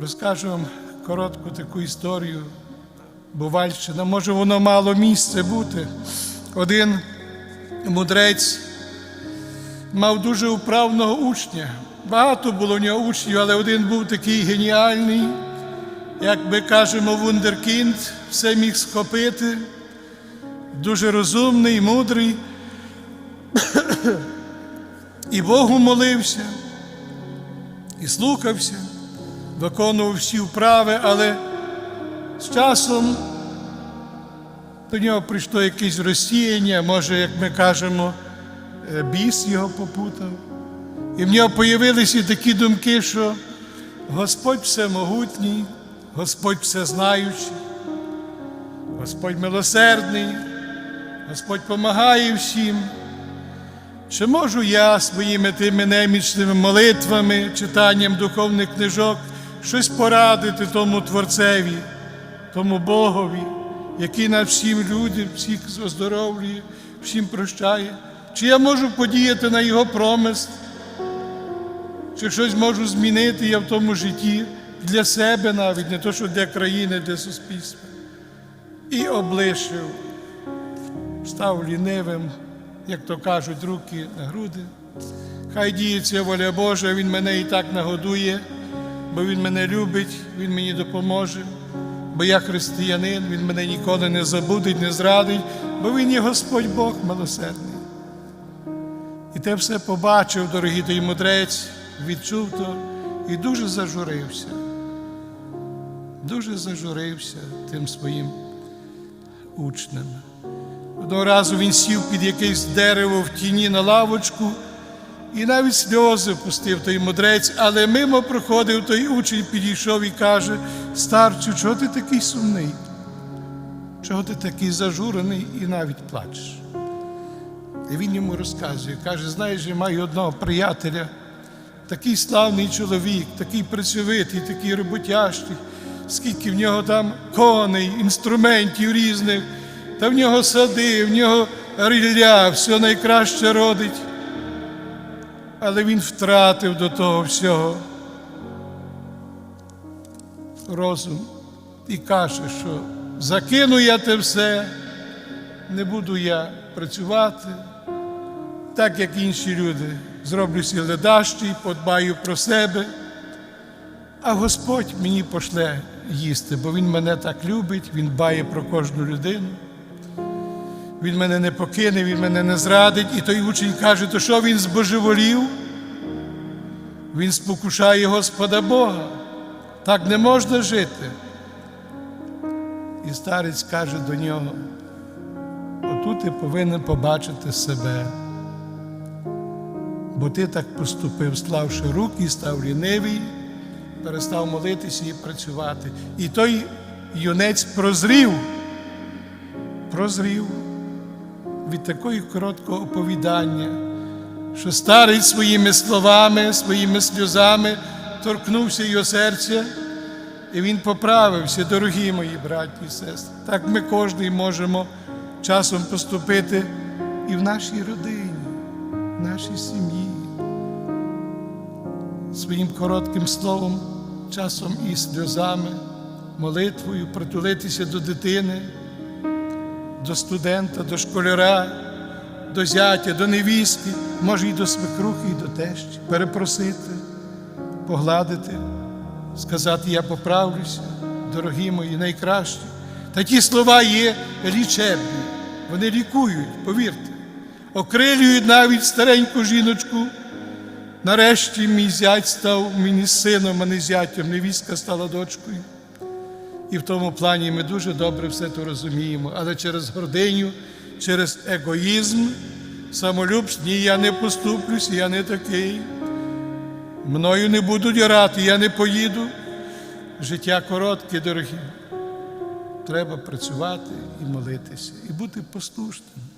Розкажу вам коротку таку історію. Бувальщина, може, воно мало місце бути. Один мудрець мав дуже управного учня. Багато було в нього учнів, але один був такий геніальний, як ми кажемо, вундеркінд, все міг схопити, дуже розумний, мудрий. І Богу молився, і слухався, виконував всі вправи, але з часом до нього прийшло якесь розсіяння, може, як ми кажемо, е, біс його попутав. І в нього появилися такі думки, що Господь всемогутній, Господь всезнаючий, Господь милосердний, Господь помагає всім. Чи можу я своїми тими немічними молитвами, читанням духовних книжок щось порадити тому Творцеві, тому Богові, який нас всім людям, всіх оздоровлює, всім прощає? Чи я можу подіяти на Його промисл? Чи щось можу змінити я в тому житті для себе навіть, не то, що для країни, для суспільства? І облишив, став лінивим, як то кажуть, руки на груди. Хай діється воля Божа, Він мене і так нагодує, бо Він мене любить, Він мені допоможе, бо я християнин, Він мене ніколи не забудить, не зрадить, бо Він є Господь Бог милосердний. І те все побачив, дорогий той мудрець, відчув то і дуже зажурився. Дуже зажурився тим своїм учнем. Одного разу він сів під якесь дерево в тіні на лавочку і навіть сльози пустив той мудрець, але мимо проходив той учень, підійшов і каже: Старчу, чого ти такий сумний? Чого ти такий зажурений і навіть плачеш? І він йому розказує, каже: знаєш, я маю одного приятеля, такий славний чоловік, такий працьовитий, такий роботящий, скільки в нього там коней, інструментів різних, та в нього сади, в нього рілля, все найкраще родить. Але він втратив до того всього розум і каже, що закину я те все, не буду я працювати, так як інші люди. Зроблюся ледащий, подбаю про себе, а Господь мені пошле їсти, бо Він мене так любить, Він дбає про кожну людину. Він мене не покине, він мене не зрадить. І той учень каже, то що він збожеволів? Він спокушає Господа Бога. Так не можна жити. І старець каже до нього: отут ти повинен побачити себе. Бо ти так поступив, славши руки, став лінивий, перестав молитися і працювати. І той юнець прозрів, прозрів від такої короткого оповідання, що старець своїми словами, своїми сльозами торкнувся його серця, і він поправився, дорогі мої браті і сестри. Так ми кожен можемо часом поступити і в нашій родині, в нашій сім'ї. Своїм коротким словом, часом і сльозами, молитвою притулитися до дитини до студента, до школяра, до зятя, до невістки, може і до свекрухи, і до тещі, перепросити, погладити, сказати, я поправлюся, дорогі мої, найкращі. Та ті слова є лічебні, вони лікують, повірте, окрилюють навіть стареньку жіночку. Нарешті мій зять став мені сином, а не зятям, невістка стала дочкою. І в тому плані ми дуже добре все це розуміємо, але через гординю, через егоїзм, самолюбство, ні, я не поступлюсь, я не такий. Мною не будуть рати, я не поїду. Життя коротке, дорогі. Треба працювати і молитися, і бути послушним.